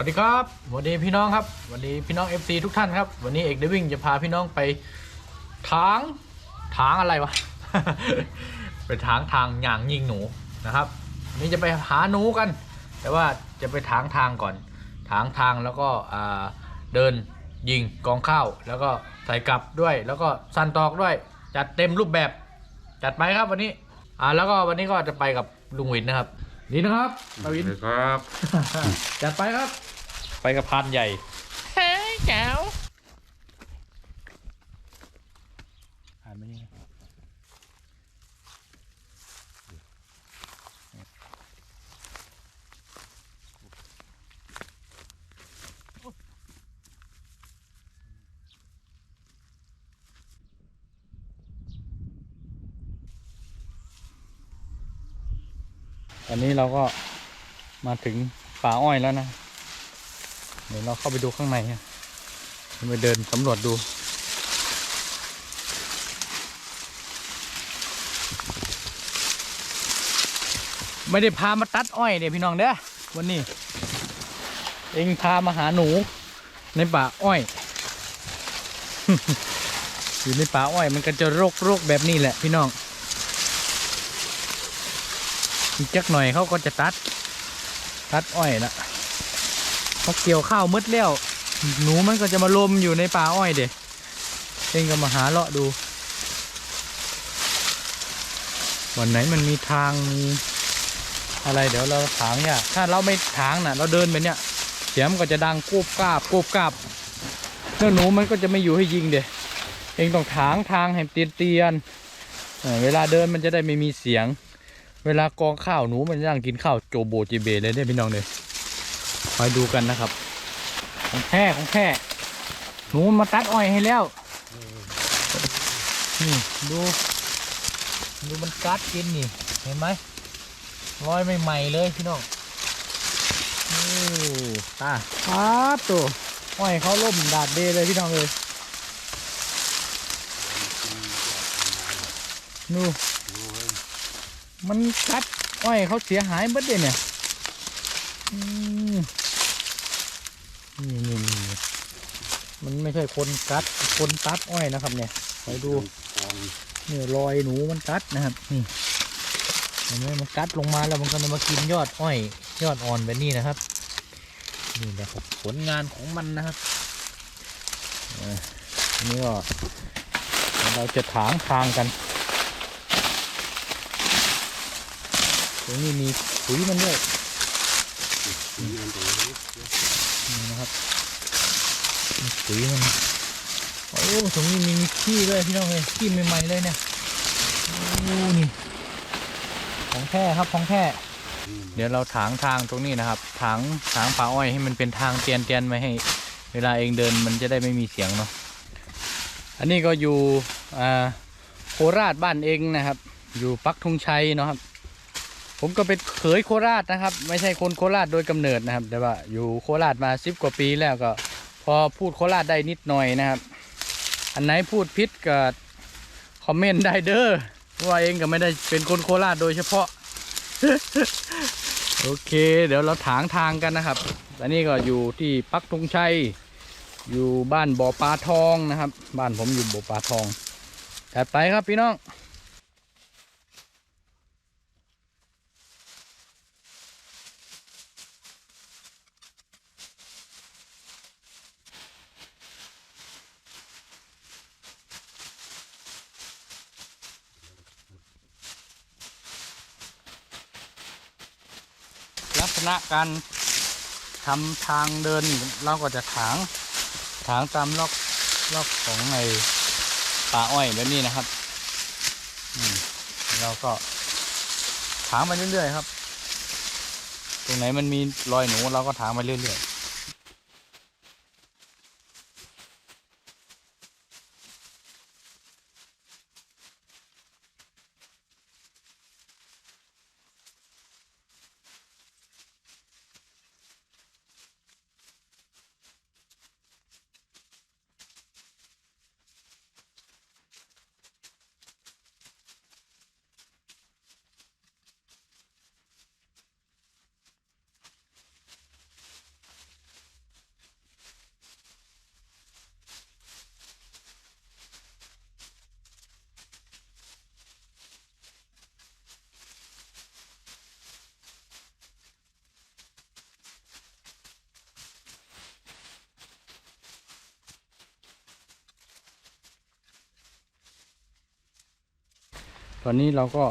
วัสดีครับสวัสดีพี่น้องครับสวัสดีพี่น้อง FC ทุกท่านครับ วันนี้เอกเดวิ่งจะพาพี่น้องไปทางทางอะไรวะ ไปทางทางหย่างยิงหนูนะครับวันนี้จะไปหาหนูกัน แต่ว่าจะไปทางทางก่อน ทางทางแล้วก็อ่าเดินยิงกองข้าว แล้วก็ใส่กลับด้วย แล้วก็สันตอกด้วย จัดเต็มรูปแบบจัดไปครับวันนี้อ่าแล้วก็วันนี้ก็จะไปกับลุงวินนะครับ นี่นะครับมาวินครับ จัดไปครับ ไปกับพานใหญ่เฮ้ยแจ๋วผ่านไปนี่ตอนนี้เราก็มาถึงป่าอ้อยแล้วนะ เดี๋ยวเราเข้าไปดูข้างในอะไปเดินสำรวจดู ไม่ได้พามาตัดอ้อยเนี่ยพี่น้องเด้อวันนี้ เองพามาหาหนู ในป่าอ้อย อยู่ในป่าอ้อยมันก็จะรกรกๆแบบนี้แหละพี่น้องอีกจักหน่อยเขาก็จะตัด ตัดอ้อยละ พอเกี่ยวข้าวมืดแล้วหนูมันก็จะมาลมอยู่ในป่าอ้อยเด็กเองก็มาหาเลาะดู วันไหนมันมีทางมีอะไรเดี๋ยวเราถางเนี่ย ถ้าเราไม่ถางน่ะ เราเดินไปเนี่ย เสียงมันก็จะดังกูบกาบกูบกาบเรื่อหนูมันก็จะไม่อยู่ให้ยิงเด็กเองต้องถางทางให้เตียนเตียนเวลาเดินมันจะได้ไม่มีเสียง เวลากองข้าวหนูมันจะนั่งกินข้าวโจโบจีเบเลยเนี่ยพี่น้องเลย คอยดูกันนะครับ ของแท้ของแท้หนูมาตัดอ้อยให้แล้วนี่ดูดูมันกัดกินนี่ เห็นไหมรอยใหม่ๆเลยพี่น้องโอ้ตาครับตัวอ้อยเขาล่มดาดเดเลยพี่น้องเลยดูมันกัดอ้อยเขาเสียหายเบิดเลยเนี่ย อืม นี่นี่นี่มันไม่ใช่คนกัด คนตัดอ้อยนะครับ เนี่ยไปดูเนี่ยรอยหนูมันกัดนะครับ นี่เห็นไหมมันกัดลงมาแล้วมันก็จะมากินยอดอ้อย ยอดอ่อนแบบนี้นะครับ นี่แหละครับผลงานของมันนะครับอันนี่ก็เราจะถางทางกัน ตรงนี้มีปุ๋ยมันด้วย นี่นะครับมีปุ๋ยมันโอ้ตรงนี้มีขี้ด้วยพี่น้องเลยขี้ใหม่ๆเลยเนี่ยโอ้นี่ของแท้ครับของแท้เดี๋ยวเราถางทางตรงนี้นะครับ ถางถางป่าอ้อยให้มันเป็นทางเตียนเตียนๆไว้ให้ เวลาเองเดินมันจะได้ไม่มีเสียงเนาะอันนี้ก็อยู่โคราชบ้านเองนะครับ อยู่ปักธงชัยเนาะครับ ผมก็เป็นเขยโคราชนะครับ ไม่ใช่คนโคราชโดยกำเนิดนะครับ แต่ว่าอยู่โคราชมาสิบกว่าปีแล้วก็ พอพูดโคราชได้นิดหน่อยนะครับ อันไหนพูดพิษก็คอมเมนต์ได้เด้อว่าเองก็ไม่ได้เป็นคนโคราชโดยเฉพาะ โอเค เดี๋ยวเราถางทางกันนะครับอันนี้ก็อยู่ที่ปักธงชัยอยู่บ้านบ่อปลาทองนะครับ บ้านผมอยู่บ่อปลาทองจัดไปครับพี่น้อง ษณะการทำทางเดินเราก็จะถางถางตามล็อกล็อกของในป่าอ้อยแบบนี้นะครับเราก็ถางไปเรื่อยๆครับ ตรงไหนมันมีรอยหนูเราก็ถางไปเรื่อยๆ อนนี้เราก็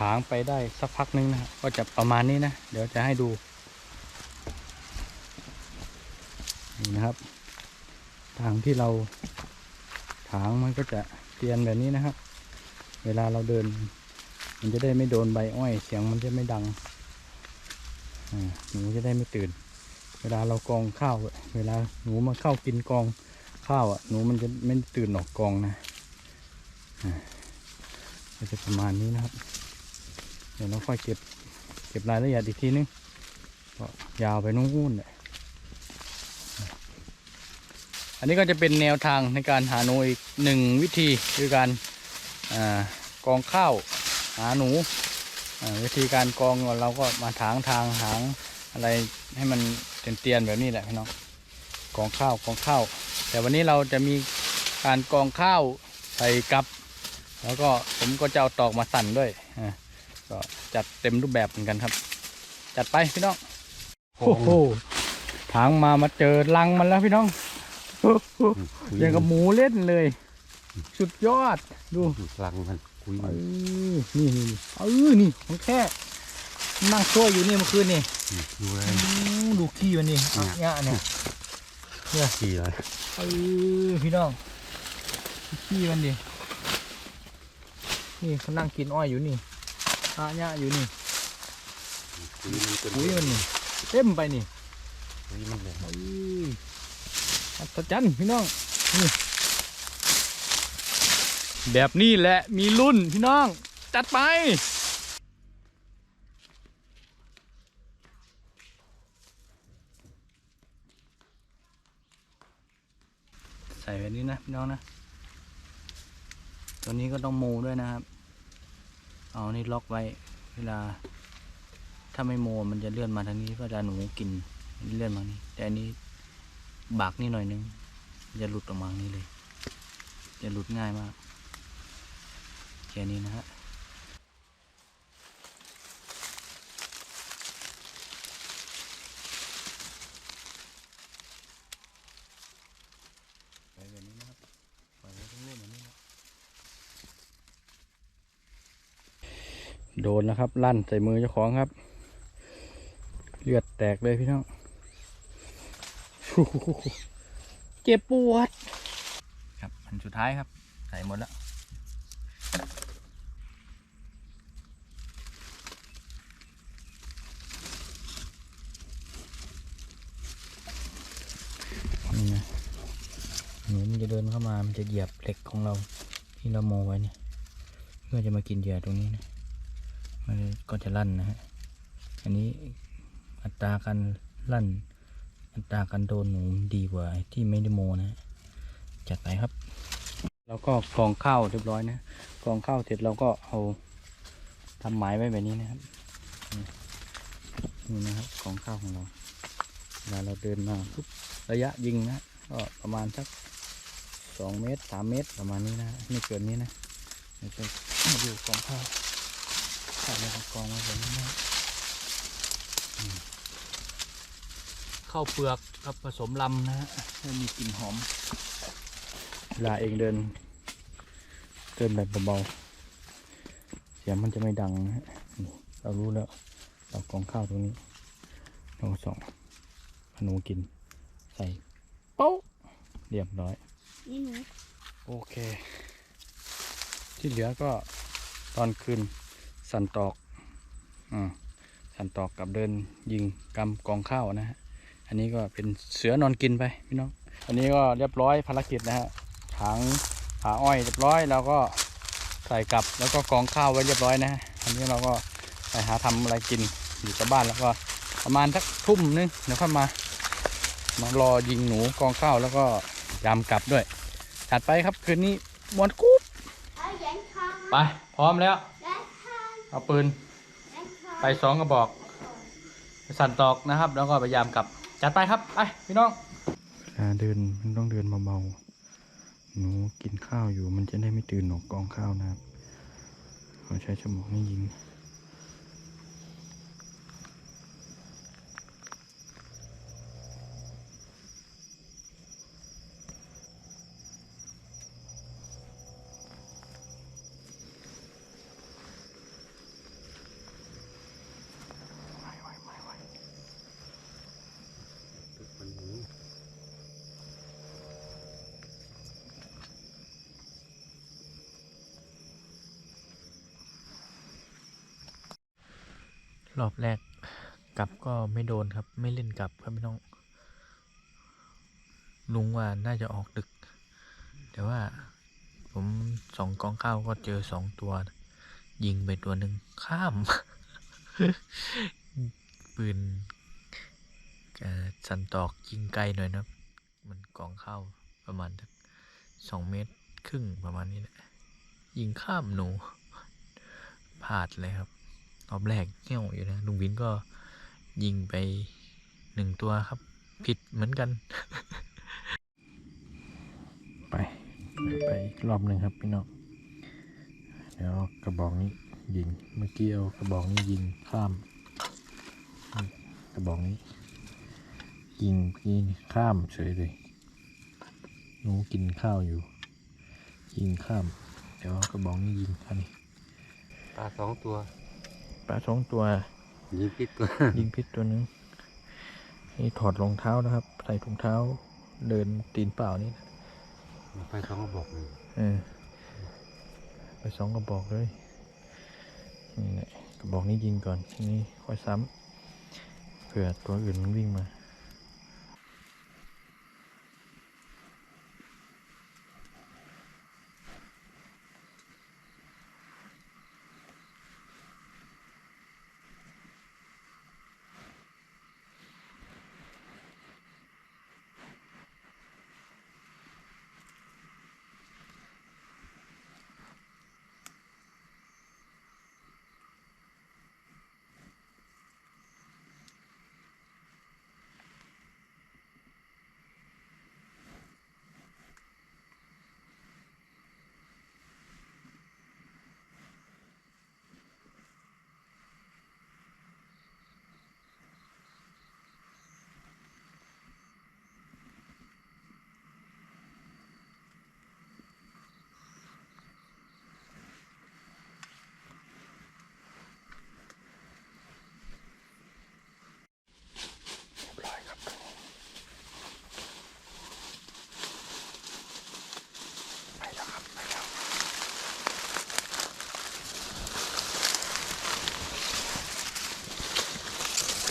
ถางไปได้สักพักนึงนะก็จะประมาณนี้นะ เดี๋ยวจะให้ดู นี่นะครับ ทางที่เราถางมันก็จะเตียนแบบนี้นะครับ เวลาเราเดิน มันจะได้ไม่โดนใบอ้อย เสียงมันจะไม่ดังหนูจะได้ไม่ตื่น เวลาเรากองข้าว เวลาหนูมาเข้ากินกองข้าวอะ หนูมันจะไม่ตื่นออกกองนะอ่า ก็จะประมาณนี้นะครับ เดี๋ยวเราค่อยเก็บ เก็บรายละเอียดอีกทีนึงก็ยาวไปนู่นเลยอันนี้ก็จะเป็นแนวทางในการหาหนูอีกหนึ่งวิธีคือการอกองข้าวหาหนูวิธีการกองเราก็มาถางทางหางอะไรให้มันเตียนๆแบบนี้แหละพี่น้องกองข้าวกองข้าว แต่วันนี้เราจะมีการกองข้าวใส่กับ แล้วก็ผมก็จะเอาตอกมาสั่นด้วยอ่าก็จัดเต็มรูปแบบเหมือนกันครับ จัดไปพี่น้องโอ้โหถางมามาเจอลังมันแล้วพี่น้องอย่างกับหมูเล่นเลย สุดยอดดูลังมันคุยเออนี่นี่นี่เออนี่ของแค่นั่งช่วยอยู่นี่เมื่อคืนนี่ดูเลยอู้ดูขี้มันนี่อะเนี่ยเนี่ยขี่เลยเออพี่น้องดูขี้มันดิ นี่เขานั่งกินอ้อยอยู่นี่อะเนี่ยอยู่นี่คุยมันจนปุ๋ยมันนี่เต็มไปนี่คุยมันเลยเอออัศจรรย์พี่น้องนี่แบบนี้แหละมีรุ่นพี่น้อง จัดไปใส่แบบนี้นะพี่น้องนะ ตัวนี้ก็ต้องโมด้วยนะครับ เอานี่ล็อกไว้ เวลา ถ้าไม่โมมันจะเลื่อนมาทางนี้เวลาหนูกินเลื่อนมานี่แต่อันนี้บากนี่หน่อยนึงจะหลุดออกมาทางนี้เลย จะหลุดง่ายมากแค่นี้นะฮะไปแบบนี้นะครับปล่อยไว้ตรงนู้นแบบนี้นะ โดนนะครับ ลั่นใส่มือเจ้าของครับ เลือดแตกเลยพี่น้องเจ็บปวด ครับอันสุดท้ายครับ ใส่หมดแล้วนี่นะหนูมันจะเดินเข้ามา มันจะเหยียบเหล็กของเราที่เราโมไว้เนี่ย เพื่อจะมากินเหยื่อตรงนี้นะ มันก็จะลั่นนะฮะ อันนี้อัตราการลั่น อัตราการโดนหนูดีกว่าที่ไม่ได้โมนะจัดไปครับ แล้วก็กองข้าวเรียบร้อยนะกองข้าวเสร็จเราก็เอาทำหมายไว้แบบนี้นะครับนี่นะครับกองข้าวของเราเวลาเราเดินมาปุ๊บระยะยิงนะก็ประมาณสักสองเมตรสามเมตรประมาณนี้นะไม่เกินนี้นะเดี๋ยวจะดูกองข้าว ข้าวในกรองไว้แบบนี้นะอืมข้าวเปลือกกับผสมลำนะฮะให้มีกลิ่นหอมเวลาเองเดิน เดินแบบเบาๆเสียงมันจะไม่ดังนะฮะนี่เรารู้แล้ว เรากองข้าวตรงนี้เราก็ส่องขนูกิน ใส่โป๊ะเรียบร้อยนี่หนูโอเค ที่เหลือก็ตอนคืน สันตอกอ่าสันตอกกับเดินยิงกำกองข้าวนะฮะ อันนี้ก็เป็นเสือนอนกินไปพี่น้อง อันนี้ก็เรียบร้อยภารกิจนะฮะถังผาอ้อยเรียบร้อยแล้วก็ใส่กลับแล้วก็กองข้าวไว้เรียบร้อยนะฮะ อันนี้เราก็ไปหาทำอะไรกินอยู่กับบ้านแล้วก็ประมาณสักทุ่มนึงเดี๋ยวค่อยมามารอยิงหนูกองข้าวแล้วก็ยามกลับด้วย ถัดไปครับคืนนี้มวนกุ๊บเอาแยันทองไปพร้อมแล้วแยันทอง เอาปืนแยันทองไปสองกระบอกไปสั่นตอกนะครับ แล้วก็พยายามกลับ จัดไปครับ ไปพี่น้องเดินมันต้องเดินเบาๆหนูกินข้าวอยู่มันจะได้ไม่ตื่นหนกกองข้าวนะครับขอใช้สมองนี่ยิง รอบแรกกลับก็ไม่โดนครับ ไม่เล่นกลับครับพี่น้อง ลุงว่าน่าจะออกดึก แต่ว่าผมสองกองข้าวก็เจอสองตัว ยิงไปตัวหนึ่งข้าม ปืนสันตอกยิงไกลหน่อยนะมันกองข้าวประมาณสักสองเมตรครึ่งประมาณนี้แหละยิงข้ามหนูพลาดเลยครับ รอบแรกเงี้ยวอยู่นะลุงวินก็ยิงไปหนึ่งตัวครับ ผิดเหมือนกัน ไป ไปอีกรอบหนึ่งครับพี่น้องเดี๋ยวเอากระบอกนี้ยิงเมื่อกี้เอากระบอกนี้ยิงข้ามอืมกระบอกนี้ ยิงพี่นี่ข้ามเฉยเลยหนูกินข้าวอยู่ ยิงข้าม เดี๋ยวเอากระบอกนี้ยิงอันนี้ปลาสองตัว ปลาสองตัวยิงพิษตัวยิงพิษตัวหนึงนี่ถอดรองเท้านะครับ ใส่ถุงเท้า เดินตีนเปล่านี่นะไปสองกระบอกเลยเออไปสองกระบอกเลยนี่แหละกระบอกนี้ยิงก่อนทีนี้ค่อยซ้ำเผื่อตัวอื่นมันวิ่งมา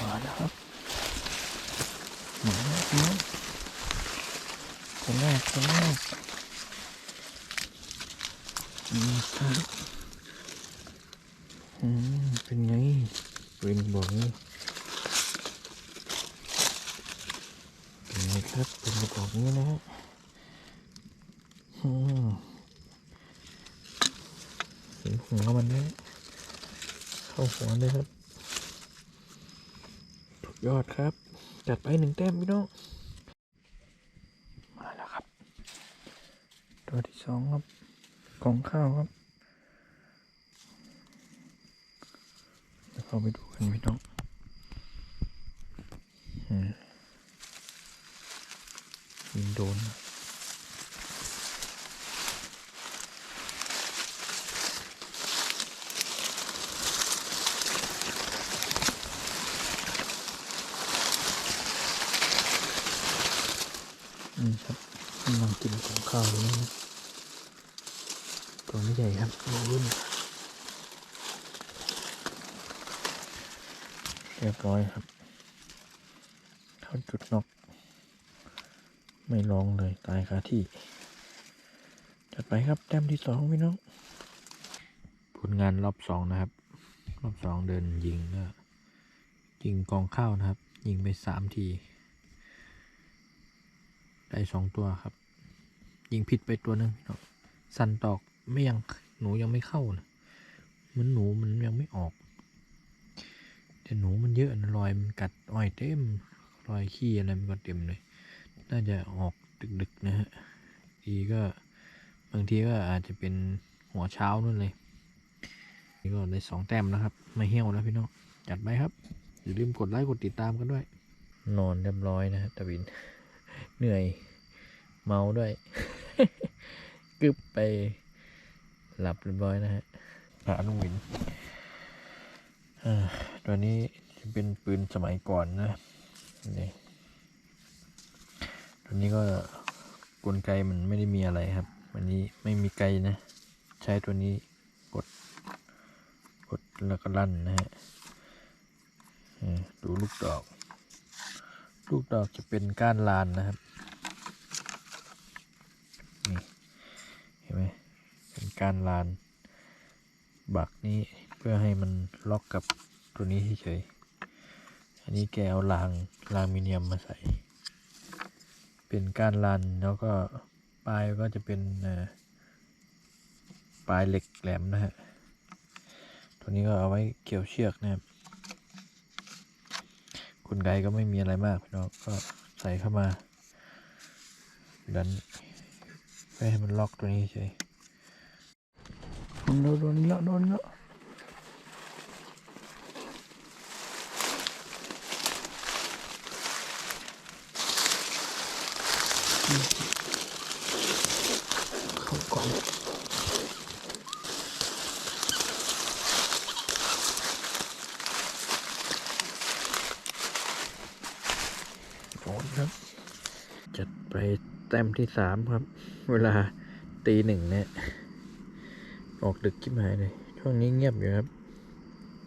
มาแล้วครับมาแล้วพี่น้องคนแรกคนแรกนี่ครับอืมเป็นไงเป็นบอกนี่เป็นไงครับเป็นกระบอกนี้นะฮะอืมเห็นหัวมันไหม เข้าหัวเลยครับยอดครับจัดไปหนึ่งแต้มพี่น้องมาแล้วครับ ตัวที่สองครับกล่องข้าวครับเดี๋ยวเข้าไปดูกันพี่น้องอืมยิงโดนนะนี่ครับกำลังกิน ของข้าวอยู่นี่นะตัวไม่ใหญ่ครับตัวรุ่นเรียบร้อยครับเข้าจุดนอก ไม่ร้องเลยตายคาที่ จัดไปครับแต้มที่สองพี่น้องผลงานรอบสองนะครับ รอบสองเดินยิงก็ยิงกองข้าวนะครับ ยิงไปสามที ได้สองตัวครับ ยิงผิดไปตัวหนึ่งพี่น้องสันตอกไม่ยังหนูยังไม่เข้านะเหมือนหนูมันยังไม่ออก แต่หนูมันเยอะนะรอยมันกัดอ้อยเต็มรอยขี้อะไรมันก็เต็มเลย น่าจะออกดึกๆนะฮะทีก็บางทีก็อาจจะเป็นหัวเช้านู่นเลยนี่ก็ได้สองแต้มนะครับไม่เหี้ยวแล้วพี่น้องจัดไปครับอย่าลืมกดไลค์กดติดตามกันด้วย นอนเรียบร้อยนะฮะตะวิน เหนื่อยเมาด้วย กึบไปหลับเรียบร้อยนะฮะอะลุงวินอ่าตัวนี้จะเป็นปืนสมัยก่อนนะนี่ตัวนี้ก็กลไกมันไม่ได้มีอะไรครับ วันนี้ไม่มีไกนะ ใช้ตัวนี้กด กดแล้วก็ลั่นนะฮะเออดูลูกดอก ลูกดอกจะเป็นก้านลานนะครับ นี่ เห็นไหมเป็น การลานบักนี้เพื่อให้มันล็อกกับตัวนี้เฉยอันนี้แกเอารางรางมิเนียมมาใส่ เป็นกานลานแล้วก็ปลายก็จะเป็นปลายเหล็กแหลมนะฮะ ตัวนี้ก็เอาไว้เกี่ยวเชือกนะครับคุณไกก็ไม่มีอะไรมากพี่น้องก็ใส่เข้ามาดันไปให้มันล็อกตัวนี้เฉย โดนโดนนี้แล้วโดนเข้าก่อนโดนครับจัดไปแต้มที่สามครับ เวลาตีหนึ่งเนี่ย ออกดึกจิ้มหายเลย ช่วงนี้เงียบอยู่ครับ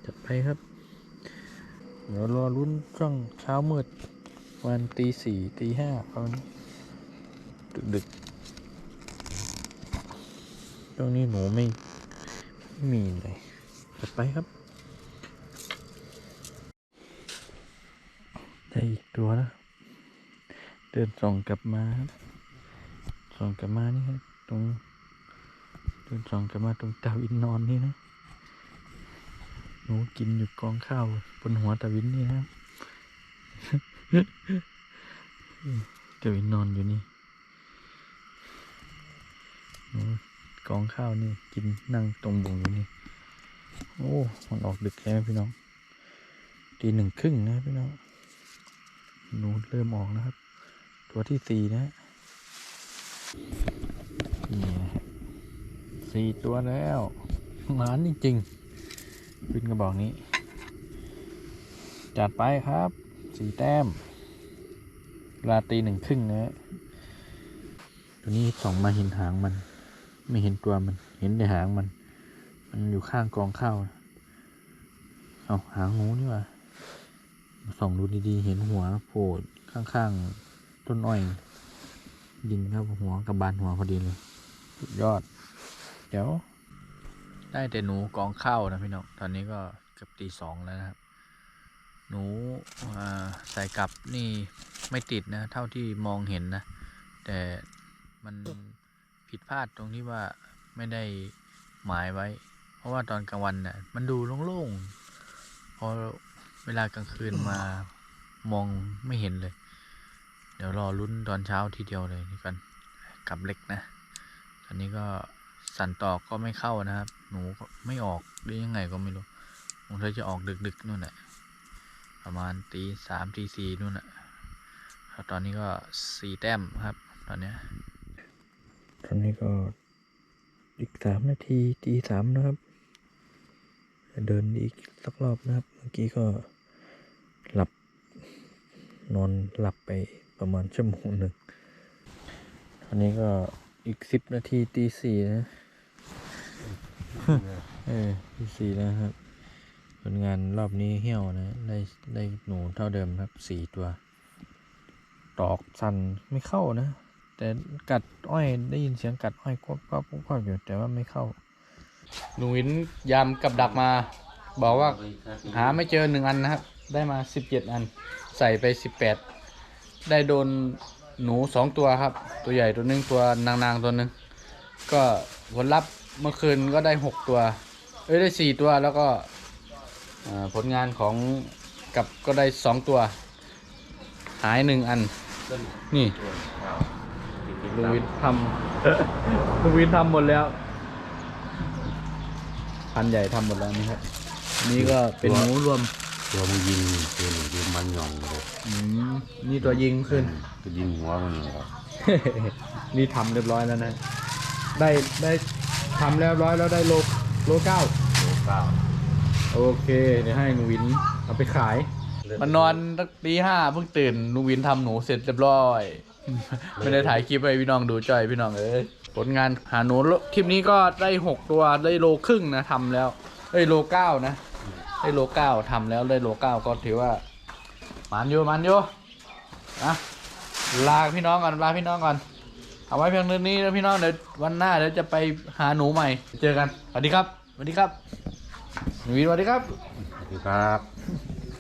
จัดไปครับ เดี๋ยวรอรุ่นช่วงเช้ามืด วันตีสี่ตีห้าตอนดึกดึกช่วงนี้หนูไม่ไม่มีเลย จัดไปครับ ได้อีกตัวแล้วเดินส่องกลับมาครับส่องกลับมานี่ครับตรง เดินสองกลับมาตรงตาวินนอนนี่นะหนูกินอยู่กองข้าวบนหัวตาวินนี่นะครับตาวินนอนอยู่นี่หนูกองข้าวนี่กินนั่งตรงบุงอยู่นี่โอ้มันออกดึกแล้วพี่น้องตีหนึ่งครึ่งนะพี่น้องหนูเริ่มออกนะครับ ตัวที่สี่นะฮะนี่นะฮะ สี่ตัวแล้วหมานจริงๆขึ้นกระบอกนี้ จัดไปครับสี่แต้มลาตีหนึ่งครึ่งนะฮะตัวนี้ส่องมาเห็นหางมัน ไม่เห็นตัวมัน เห็นแต่หางมัน มันอยู่ข้างกองข้าวเอาหางงูนี่ว่าส่องดูดีๆ เห็นหัวโผล่ข้างๆ ต้นอ้อย ยิงเข้าหัวกับบานหัวพอดีเลย สุดยอด เดี๋ยว ได้แต่หนูกองข้าวนะพี่น้องตอนนี้ก็เกือบตีสองแล้วนะครับ หนูใส่กลับนี่ไม่ติดนะ เท่าที่มองเห็นนะ แต่มันผิดพลาดตรงที่ว่าไม่ได้หมายไว้ เพราะว่าตอนกลางวันน่ะมันดูโล่งๆพอเวลากลางคืนมามองไม่เห็นเลย เดี๋ยวรอลุ้นตอนเช้าทีเดียวเลยนี่กันกลับเล็กนะ ตอนนี้ก็ สันตอกก็ไม่เข้านะครับ หนูไม่ออกหรือยังไงก็ไม่รู้คงเธอจะออกดึกๆนู่นแหละประมาณตีสามตีสี่นู่นแหละตอนนี้ก็สี่แต้มครับ ตอนเนี้ยตอนนี้ก็อีกสามนาทีตีสามนะครับเดินอีกสักรอบนะครับ เมื่อกี้ก็หลับ นอนหลับไปประมาณชั่วโมงหนึ่งตอนนี้ก็อีกสิบนาทีตีสี่นะ เออตีสี่แล้วครับ ผลงานรอบนี้เหี้ยวนะ ได้ได้หนูเท่าเดิมครับสี่ตัวตอกสันไม่เข้านะ แต่กัดอ้อยได้ยินเสียงกัดอ้อยก็ก็ก็อยู่แต่ว่าไม่เข้าหนูวินยามกับดักมา บอกว่าหาไม่เจอหนึ่งอันนะครับ ได้มาสิบเจ็ดอัน ใส่ไปสิบแปดได้โดนหนูสองตัวครับ ตัวใหญ่ตัวหนึ่งตัวนางนางๆตัวหนึ่งก็ผลลัพธ์ เมื่อคืนก็ได้หกตัว เอ้ยได้สี่ตัวแล้วก็อ่าผลงานของกับก็ได้สองตัว หายหนึ่งอัน นี่ลุงวินทำลุงวินทำหมดแล้ว พันใหญ่ทำหมดแล้วนี่ครับ นี่ก็เป็นหมูรวม ตัวมันยิงตัวหนึ่งยิงมันหย่องเลยอืมนี่ตัวยิงขึ้นก็ยิงหัวมันนี่ครับนี่ทำเรียบร้อยแล้วนะ ได้ได้ ทำเรียบร้อยแล้วได้โลโลเก้าโลเก้าโอเคเดี๋ยวให้หนูวินเอาไปขาย มันนอนตั้งตีห้าเพิ่งตื่นลุงวินทำหนูเสร็จเรียบร้อย ไม่ได้ถ่ายคลิปให้พี่น้องดูจ่อยพี่น้องเอ้ยผลงานหาหนูคลิปนี้ก็ได้หกตัวได้โลครึ่งนะทำแล้วได้โลเก้านะได้โลเก้าทำแล้วได้โลเก้าก็ถือว่ามันอยู่มันอยู่นะลาพี่น้องก่อนลาพี่น้องก่อน เอาไว้เพียงเท่านี้นะพี่น้องเดี๋ยววันหน้าเดี๋ยวจะไปหาหนูใหม่ เจอกันสวัสดีครับสวัสดีครับหนูวินสวัสดีครับสวัสดีครับ